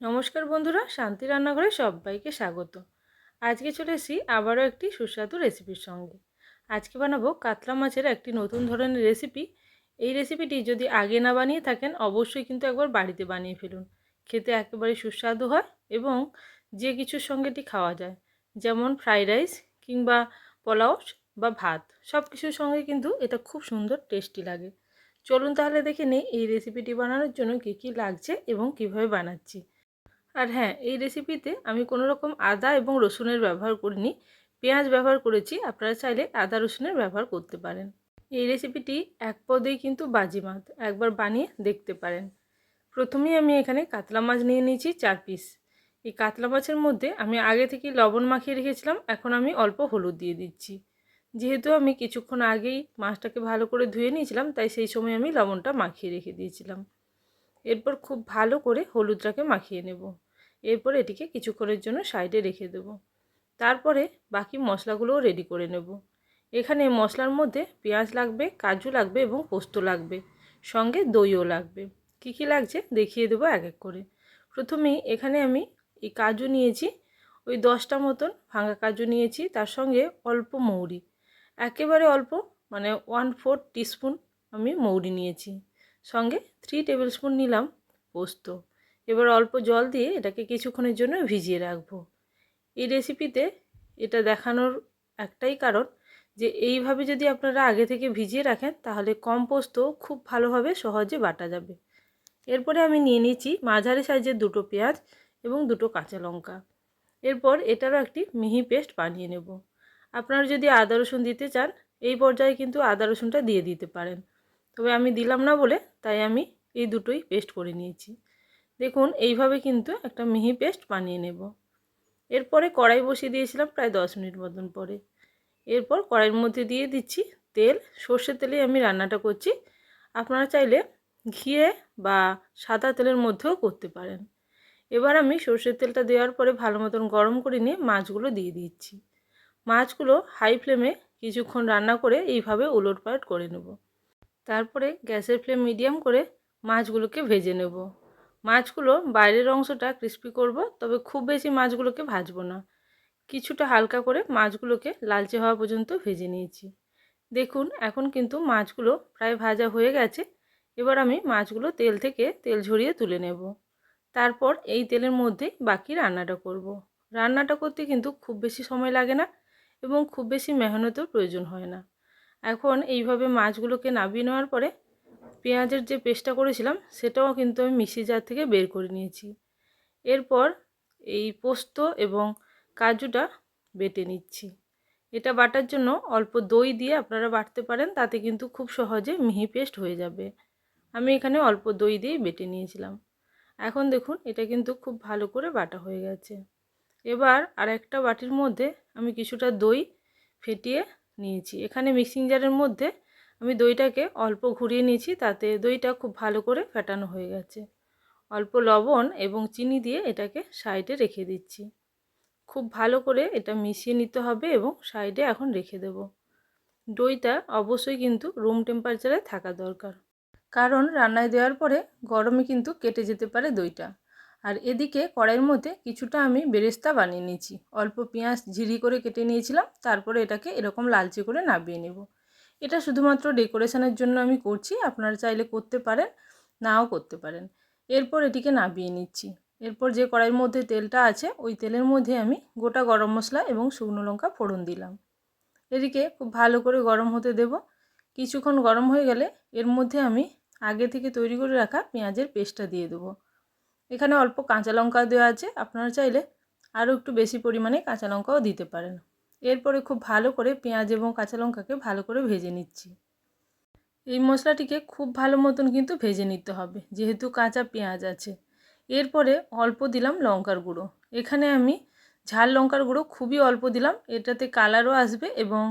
নমস্কার বন্ধুরা, শান্তি রান্নাঘরে সবাইকে স্বাগত। আজকে চলে এসেছি আবারও একটি সুস্বাদু রেসিপির সঙ্গে। আজকে বানাবো কাতলা মাছের একটি নতুন ধরনের রেসিপি। এই রেসিপিটি যদি আগে না বানিয়ে থাকেন, অবশ্যই কিন্তু একবার বাড়িতে বানিয়ে ফেলুন। খেতে একেবারে সুস্বাদু হয় এবং যে কিছুর সঙ্গে এটি খাওয়া যায়, যেমন ফ্রাইড রাইস কিংবা পোলাও বা ভাত, সব কিছুর সঙ্গে কিন্তু এটা খুব সুন্দর টেস্টি লাগে। চলুন তাহলে দেখে নিই এই রেসিপিটি বানানোর জন্য কী কী লাগছে এবং কীভাবে বানাচ্ছি। আর হ্যাঁ এই রেসিপিতে আমি কোনো রকম আদা এবং রসুনের ব্যবহার করিনি। পেঁয়াজ ব্যবহার করেছি, আপনারা চাইলে আদা, রসুনের ব্যবহার করতে পারেন। এই রেসিপিটি এক পদেই কিন্তু বাজি বাজিমাত, একবার বানিয়ে দেখতে পারেন। প্রথমেই আমি এখানে কাতলা মাছ নিয়ে নিয়েছি চার পিস এই কাতলা মাছের মধ্যে আমি আগে থেকে লবণ মাখিয়ে রেখেছিলাম, এখন আমি অল্প হলুদ দিয়ে দিচ্ছি। যেহেতু আমি কিছুক্ষণ আগেই মাছটাকে ভালো করে ধুয়ে নিয়েছিলাম, তাই সেই সময় আমি লবণটা মাখিয়ে রেখে দিয়েছিলাম। এরপর খুব ভালো করে হলুদটাকে মাখিয়ে নেব। এরপর এটিকে কিছুক্ষণের জন্য সাইডে রেখে দেব। তারপরে বাকি মশলাগুলোও রেডি করে নেব। এখানে মশলার মধ্যে পেঁয়াজ লাগবে, কাজু লাগবে এবং পোস্ত লাগবে। সঙ্গে দইও লাগবে। কী কী লাগছে দেখিয়ে দেবো এক এক করে। প্রথমেই এখানে আমি এই কাজু নিয়েছি। ওই দশটা মতন ভাঙা কাজু নিয়েছি। তার সঙ্গে অল্প মৌরি। একেবারে অল্প মানে ওয়ান ফোর টিস্পুন আমি মৌরি নিয়েছি। সঙ্গে থ্রি টেবিল স্পুন নিলাম পোস্ত। এবার অল্প জল দিয়ে এটাকে কিছুক্ষণের জন্য ভিজিয়ে রাখব। এই রেসিপিতে এটা দেখানোর একটাই কারণ যে এইভাবে যদি আপনারা আগে থেকে ভিজিয়ে রাখেন, তাহলে কম পোস্ত খুব ভালোভাবে সহজে বাটা যাবে। এরপরে আমি নিয়ে নিয়েছি মাঝারি সাইজের দুটো পেঁয়াজ এবং দুটো কাঁচা লঙ্কা। এরপর এটারও একটি মিহি পেস্ট বানিয়ে নেব। আপনারা যদি আদা রসুন দিতে চান, এই পর্যায়ে কিন্তু আদা রসুনটা দিয়ে দিতে পারেন। তবে আমি দিলাম না বলে তাই আমি এই দুটোই পেস্ট করে নিয়েছি। দেখুন, এইভাবে কিন্তু একটা মিহি পেস্ট বানিয়ে নেব। এরপরে কড়াই বসিয়ে দিয়েছিলাম প্রায় দশ মিনিট মতন পরে। এরপর কড়াইয়ের মধ্যে দিয়ে দিচ্ছি তেল। সর্ষের তেলে আমি রান্নাটা করছি। আপনারা চাইলে ঘিয়ে বা সাদা তেলের মধ্যেও করতে পারেন। এবার আমি সর্ষের তেলটা দেওয়ার পরে ভালো মতন গরম করে নিয়ে মাছগুলো দিয়ে দিচ্ছি। মাছগুলো হাই ফ্লেমে কিছুক্ষণ রান্না করে এইভাবে উলট পালট করে নেব। তারপরে গ্যাসের ফ্লেম মিডিয়াম করে মাছগুলোকে ভেজে নেব। মাছগুলো বাইরের অংশটা ক্রিস্পি করব, তবে খুব বেশি মাছগুলোকে ভাজবো না। কিছুটা হালকা করে মাছগুলোকে লালচে হওয়া পর্যন্ত ভেজে নিয়েছি। দেখুন, এখন কিন্তু মাছগুলো প্রায় ভাজা হয়ে গেছে। এবার আমি মাছগুলো তেল থেকে তেল ঝরিয়ে তুলে নেব। তারপর এই তেলের মধ্যে বাকি রান্নাটা করব। রান্নাটা করতে কিন্তু খুব বেশি সময় লাগে না এবং খুব বেশি মেহনতের প্রয়োজন হয় না। এখন এইভাবে মাছগুলোকে নাবিয়ে নেওয়ার পরে পেঁয়াজের যে পেস্টটা করেছিলাম, সেটাও কিন্তু আমি মিক্সি জার থেকে বের করে নিয়েছি। এরপর এই পোস্ত এবং কাজুটা বেটে নিচ্ছি। এটা বাটার জন্য অল্প দই দিয়ে আপনারা বাটতে পারেন, তাতে কিন্তু খুব সহজে মিহি পেস্ট হয়ে যাবে। আমি এখানে অল্প দই দিয়েই বেটে নিয়েছিলাম। এখন দেখুন, এটা কিন্তু খুব ভালো করে বাটা হয়ে গেছে। এবার আর একটা বাটির মধ্যে আমি কিছুটা দই ফেটিয়ে নিয়েছি। এখানে মিক্সিং জারের মধ্যে আমি দইটাকে অল্প ঘুরিয়ে নিয়েছি, তাতে দইটা খুব ভালো করে ফেটানো হয়ে গেছে। অল্প লবণ এবং চিনি দিয়ে এটাকে সাইডে রেখে দিচ্ছি। খুব ভালো করে এটা মিশিয়ে নিতে হবে এবং সাইডে এখন রেখে দেব। দইটা অবশ্যই কিন্তু রুম টেম্পারেচারে থাকা দরকার। কারণ রান্নায় দেওয়ার পরে গরমে কিন্তু কেটে যেতে পারে দইটা। আর এদিকে কড়াইয়ের মধ্যে কিছুটা আমি বেরেস্তা বানিয়ে নিয়েছি। অল্প পেঁয়াজ ঝিরি করে কেটে নিয়েছিলাম, তারপরে এটাকে এরকম লালচে করে নাবিয়ে নেব। এটা শুধুমাত্র ডেকোরেশনের জন্য আমি করছি, আপনারা চাইলে করতে পারেন, নাও করতে পারেন। এরপর এটিকে নাবিয়ে নিচ্ছি। এরপর যে কড়াইয়ের মধ্যে তেলটা আছে, ওই তেলের মধ্যে আমি গোটা গরম মশলা এবং শুকনো লঙ্কা ফোড়ন দিলাম। এদিকে খুব ভালো করে গরম হতে দেব। কিছুক্ষণ গরম হয়ে গেলে এর মধ্যে আমি আগে থেকে তৈরি করে রাখা পেঁয়াজের পেস্টটা দিয়ে দেবো। এখানে অল্প কাঁচা লঙ্কা দেওয়া আছে। আপনারা চাইলে আরও একটু বেশি পরিমাণে কাঁচা লঙ্কাও দিতে পারেন। এরপরে খুব ভালো করে পেঁয়াজ এবং কাঁচা লঙ্কাকে ভালো করে ভেজে নিচ্ছি। এই মশলাটিকে খুব ভালো মতন কিন্তু ভেজে নিতে হবে, যেহেতু কাঁচা পেঁয়াজ আছে। এরপরে অল্প দিলাম লঙ্কার গুঁড়ো। এখানে আমি ঝাল লঙ্কার গুঁড়ো খুবই অল্প দিলাম, এটাতে কালারও আসবে এবং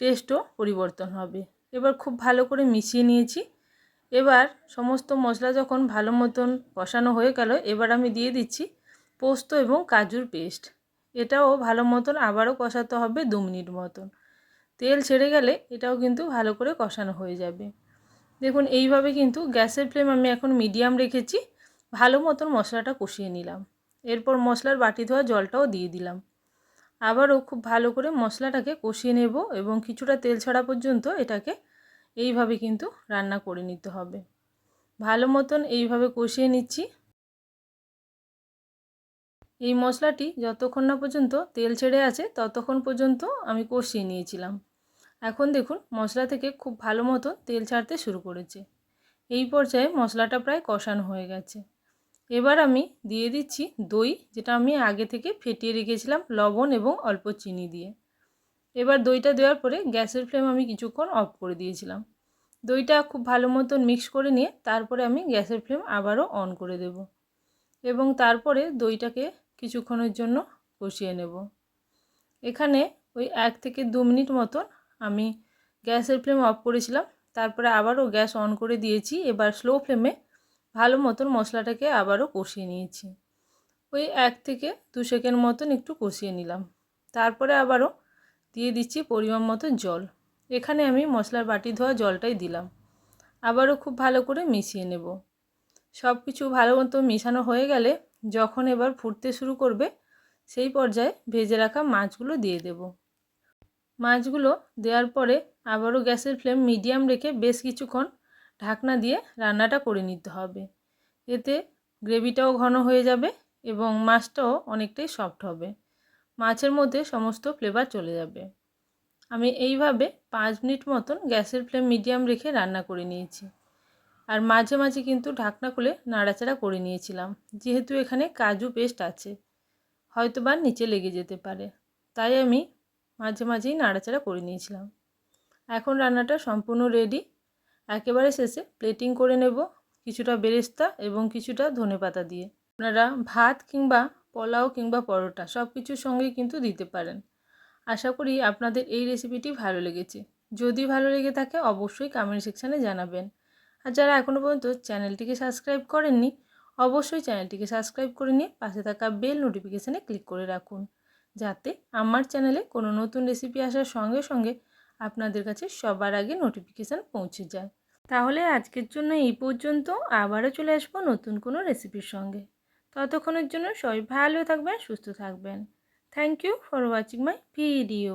টেস্টও পরিবর্তন হবে। এবার খুব ভালো করে মিশিয়ে নিয়েছি। এবার সমস্ত মশলা যখন ভালো মতন কষানো হয়ে গেল, এবার আমি দিয়ে দিচ্ছি পোস্ত এবং কাজুর পেস্ট। এটাও ভালো মতন আবারও কষাতে হবে দু মিনিট মতন। তেল ছেড়ে গেলে এটাও কিন্তু ভালো করে কষানো হয়ে যাবে। দেখুন, এইভাবে কিন্তু গ্যাসের ফ্লেম আমি এখন মিডিয়াম রেখেছি, ভালো মতন মশলাটা কষিয়ে নিলাম। এরপর মশলার বাটি ধোয়া জলটাও দিয়ে দিলাম। আবারও খুব ভালো করে মশলাটাকে কষিয়ে নেব এবং কিছুটা তেল ছাড়া পর্যন্ত এটাকে এইভাবে কিন্তু রান্না করে নিতে হবে। ভালো মতন এইভাবে কষিয়ে নিচ্ছি। এই মশলাটি যতক্ষণ না পর্যন্ত তেল ছেড়ে আছে, ততক্ষণ পর্যন্ত আমি কষিয়ে নিয়েছিলাম। এখন দেখুন, মশলা থেকে খুব ভালো মতন তেল ছাড়তে শুরু করেছে। এই পর্যায়ে মশলাটা প্রায় কষানো হয়ে গেছে। এবার আমি দিয়ে দিচ্ছি দই, যেটা আমি আগে থেকে ফেটিয়ে রেখেছিলাম, লবণ এবং অল্প চিনি দিয়ে। এবার দইটা দেওয়ার পরে গ্যাসের ফ্লেম আমি কিছুক্ষণ অফ করে দিয়েছিলাম। দইটা খুব ভালো মতন মিক্স করে নিয়ে তারপরে আমি গ্যাসের ফ্লেম আবারও অন করে দেব এবং তারপরে দইটাকে কিছুক্ষণের জন্য কষিয়ে নেব। এখানে ওই এক থেকে দু মিনিট মতন আমি গ্যাসের ফ্লেম অফ করেছিলাম, তারপরে আবারও গ্যাস অন করে দিয়েছি, এবার স্লো ফ্লেমে ভালো মতন মশলাটাকে আবারও কষিয়ে নিয়েছি। ওই এক থেকে দু সেকেন্ড মতন একটু কষিয়ে নিলাম, তারপরে আবারও দিয়ে দিচ্ছি পরিমাণ মতো জল। এখানে আমি মশলার বাটি ধোয়া জলটাই দিলাম। আবারও খুব ভালো করে মিশিয়ে নেব। সব কিছু ভালো মতো মেশানো হয়ে গেলে যখন এবার ফুটতে শুরু করবে, সেই পর্যায়ে ভেজে রাখা মাছগুলো দিয়ে দেব। মাছগুলো দেওয়ার পরে আবারও গ্যাসের ফ্লেম মিডিয়াম রেখে বেশ কিছুক্ষণ ঢাকনা দিয়ে রান্নাটা করে নিতে হবে। এতে গ্রেভিটাও ঘন হয়ে যাবে এবং মাছটাও অনেকটাই সফট হবে। মাছের মধ্যে সমস্ত ফ্লেভার চলে যাবে। আমি এইভাবে পাঁচ মিনিট মতন গ্যাসের ফ্লেম মিডিয়াম রেখে রান্না করে নিয়েছি। আর মাঝে মাঝে কিন্তু ঢাকনা খুলে নাড়াচাড়া করে নিয়েছিলাম। যেহেতু এখানে কাজু পেস্ট আছে হয়তো বা নিচে লেগে যেতে পারে। তাই আমি মাঝে মাঝেই নাড়াচাড়া করে নিয়েছিলাম। এখন রান্নাটা সম্পূর্ণ রেডি একেবারে শেষে প্লেটিং করে নেব কিছুটা বেরেস্তা এবং কিছুটা ধনে পাতা দিয়ে। আপনারা ভাত কিংবা পোলাও কিংবা পরোটা সব কিছুর সঙ্গেই কিন্তু দিতে পারেন। আশা করি আপনাদের এই রেসিপিটি ভালো লেগেছে। যদি ভালো লেগে থাকে অবশ্যই কমেন্ট সেকশানে জানাবেন। আর যারা এখনও পর্যন্ত চ্যানেলটিকে সাবস্ক্রাইব করেননি, অবশ্যই চ্যানেলটিকে সাবস্ক্রাইব করে নিয়ে পাশে থাকা বেল নোটিফিকেশানে ক্লিক করে রাখুন। যাতে আমার চ্যানেলে কোনো নতুন রেসিপি আসার সঙ্গে সঙ্গে আপনাদের কাছে সবার আগে নোটিফিকেশান পৌঁছে যায়। তাহলে আজকের জন্য এই পর্যন্ত। আবারও চলে আসব নতুন কোনো রেসিপির সঙ্গে। ততক্ষণের জন্য সবাই ভালো থাকবেন সুস্থ থাকবেন। Thank you for watching my video